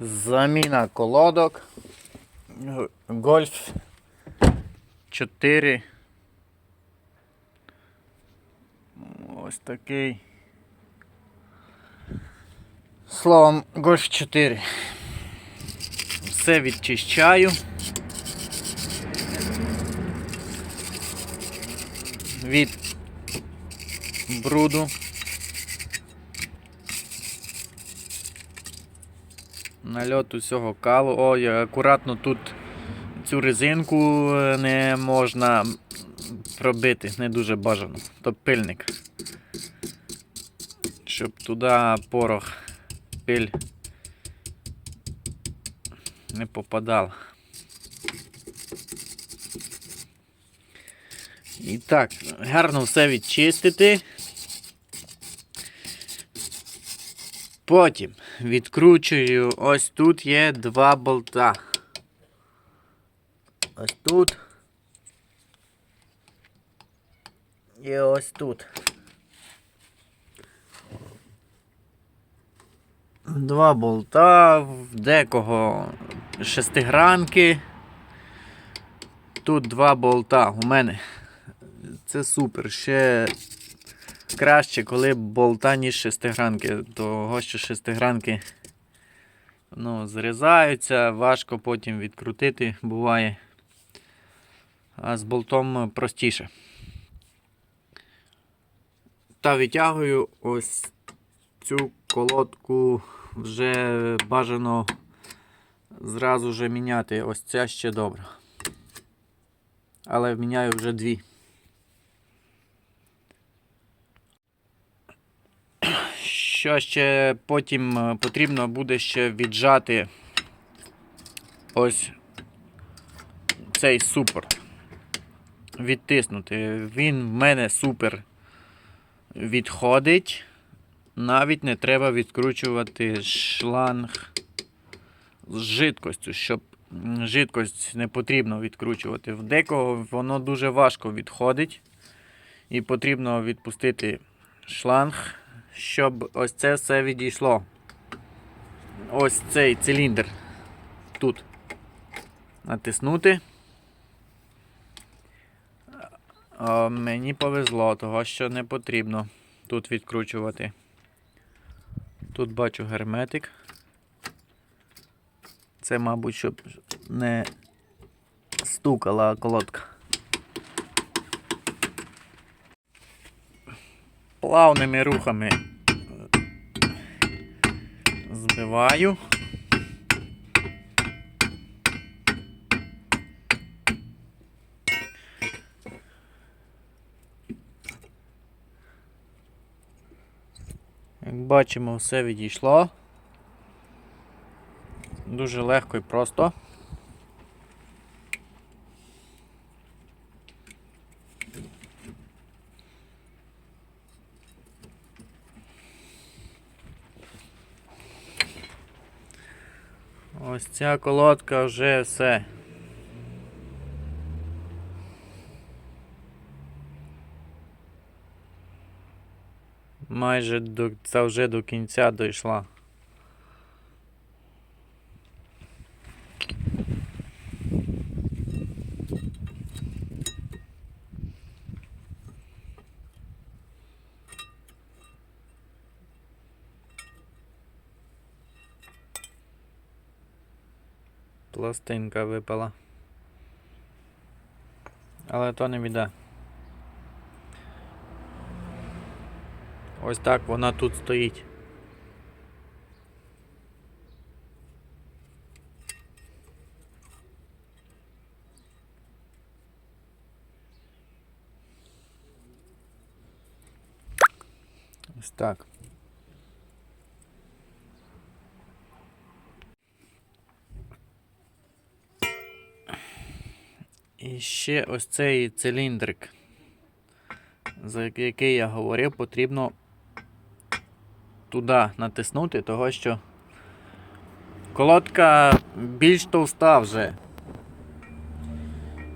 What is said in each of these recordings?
Заміна колодок. Гольф 4. Ось такий. Словом, Гольф 4. Все відчищаю. Від бруду. Нальот усього калу. Ой, акуратно тут цю резинку е, не можна пробити, не дуже бажано. То пильник. Щоб туди порох, пиль не попадав. І так, гарно все відчистити. Потім відкручую, ось тут є два болта. Ось тут. І ось тут. Два болта, в декого шестигранки. Тут два болта у мене. Це супер. Ще краще, коли болта, ніж шестигранки. Того, що шестигранки ну, зрізаються, важко потім відкрутити буває. А з болтом простіше. Та витягую ось цю колодку вже бажано зразу же міняти. Ось ця ще добра. Але міняю вже дві. Що ще потім е, потрібно буде ще віджати ось цей супорт. Відтиснути. Він в мене супер відходить. Навіть не треба відкручувати шланг з жидкостю, щоб жидкость не потрібно відкручувати. В декого воно дуже важко відходить. І потрібно відпустити шланг, щоб ось це все відійшло. Ось цей циліндр тут натиснути. А, мені повезло, того що не потрібно тут відкручувати. Тут бачу герметик. Це, мабуть, щоб не стукала колодка. Плавними рухами збиваю. Як бачимо, все відійшло. Дуже легко і просто. Ось ця колодка вже все. Майже до, це вже до кінця дійшла. Пластинка випала. Але то не біда. Ось так вона тут стоїть. Ось так. І ще ось цей циліндрик, за який я говорив, потрібно туди натиснути, того що колодка більш товста вже.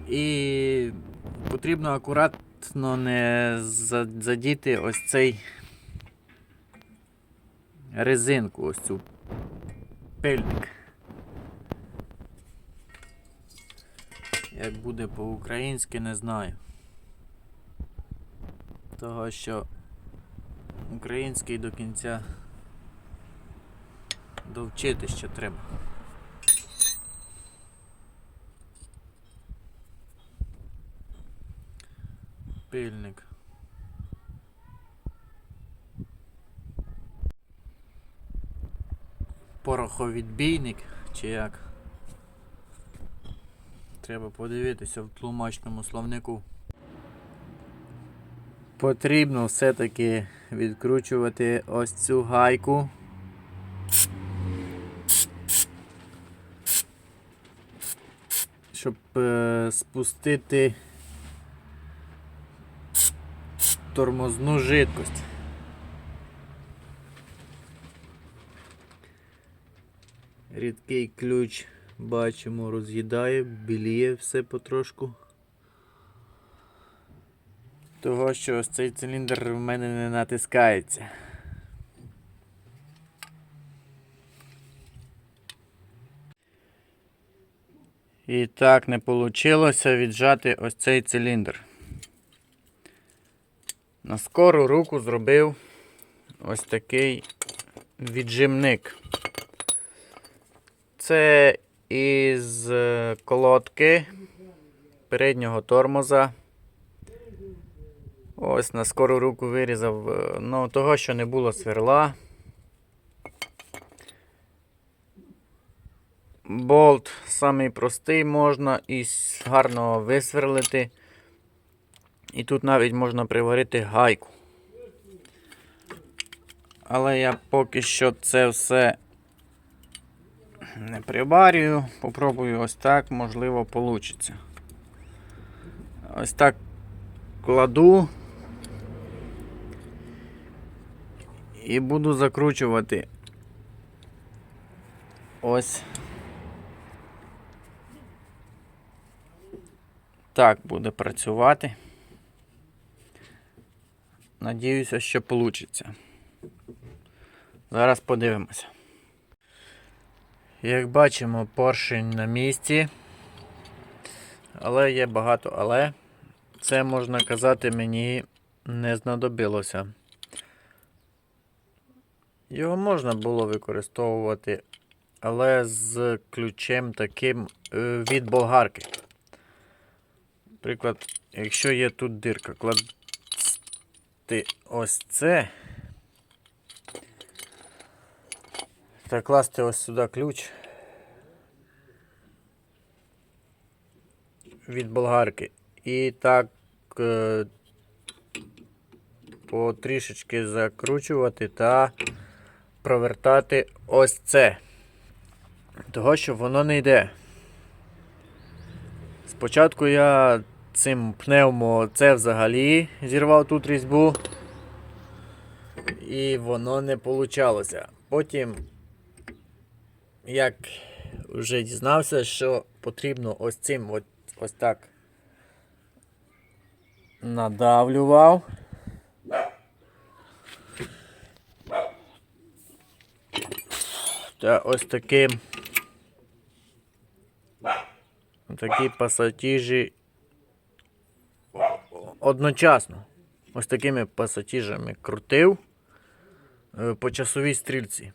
І потрібно акуратно не задіти ось цей резинку, ось цю пильник. Як буде по-українськи, не знаю. Того що український до кінця довчити ще треба. Пильник. Пороховідбійник чи як? Треба подивитися в тлумачному словнику. Потрібно все-таки відкручувати ось цю гайку. Щоб е, спустити тормозну жидкость. Рідкий ключ бачимо, роз'їдає, біліє все потрошку. Того, що ось цей циліндр в мене не натискається. І так не вийшло віджати ось цей циліндр. На скору руку зробив ось такий віджимник. Це із е, колодки переднього тормоза. Ось на скору руку вирізав, е, ну, того, що не було сверла. Болт самий простий можна і гарно висверлити. І тут навіть можна приварити гайку. Але я поки що це все не приварюю. Попробую ось так, можливо, вийде. Ось так кладу. І буду закручувати ось так буде працювати. Надіюся, що вийде. Зараз подивимося. Як бачимо, поршень на місці. Але є багато але. Це можна казати мені не знадобилося. Його можна було використовувати, але з ключем таким е, від болгарки. Наприклад, якщо є тут дирка, класти ось це. Та класти ось сюди ключ від болгарки. І так е, потрішечки закручувати та провертати ось це. Того, що воно не йде. Спочатку я цим пневмо це взагалі зірвав тут різьбу. І воно не получалося. Потім, як вже дізнався, що потрібно ось цим от, ось так надавлював. Та ось таким такі пасатіжі одночасно. Ось такими пасатіжами крутив е, по часовій стрільці.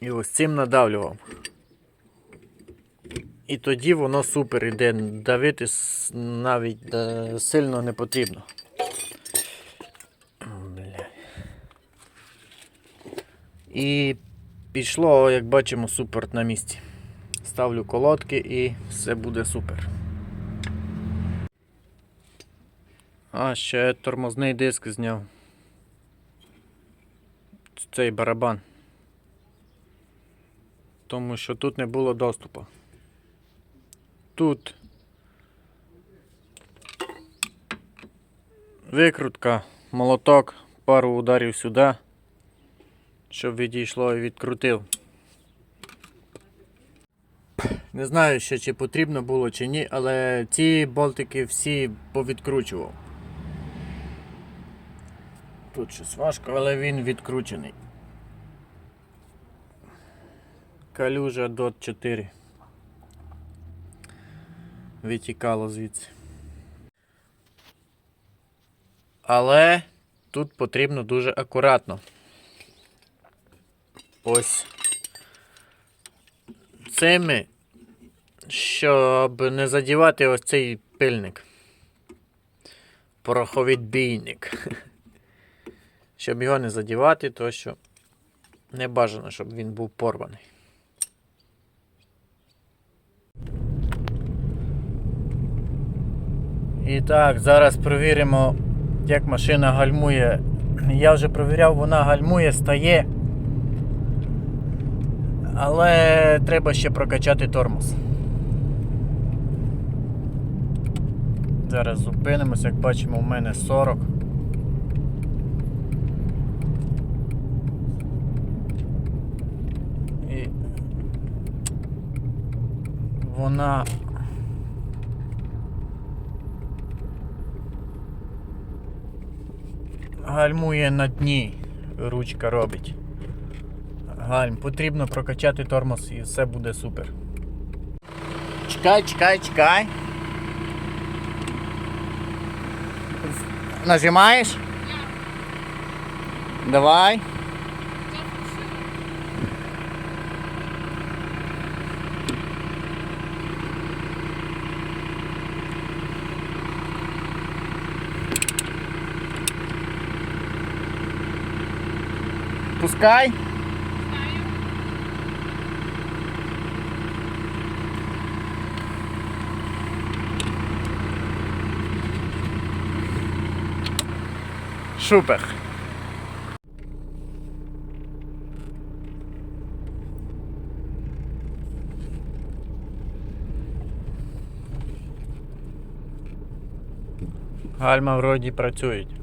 І ось цим надавлював. І тоді воно супер іде. Давити навіть е, сильно не потрібно. І пішло, як бачимо, супер на місці. Ставлю колодки і все буде супер. А, ще тормозний диск зняв. Цей барабан. Тому що тут не було доступу. Тут викрутка, молоток, пару ударів сюди, щоб відійшло і відкрутив. Не знаю ще чи потрібно було чи ні, але ці болтики всі повідкручував. Тут щось важко, але він відкручений. Калюжа DOT 4. Витікало звідси. Але тут потрібно дуже акуратно. Ось цими, щоб не задівати ось цей пильник. Пороховідбійник. Щоб його не задівати, то що не бажано, щоб він був порваний. І так, зараз перевіримо, як машина гальмує. Я вже перевіряв, вона гальмує, стає. Але треба ще прокачати тормоз. Зараз зупинимось, як бачимо, у мене 40. І вона гальмує на дні, ручка робить. Гальм, потрібно прокачати тормоз і все буде супер. Чекай, чекай, чекай. Нажимаєш? Давай. Пускай. Супер. Гальма вроді працюють.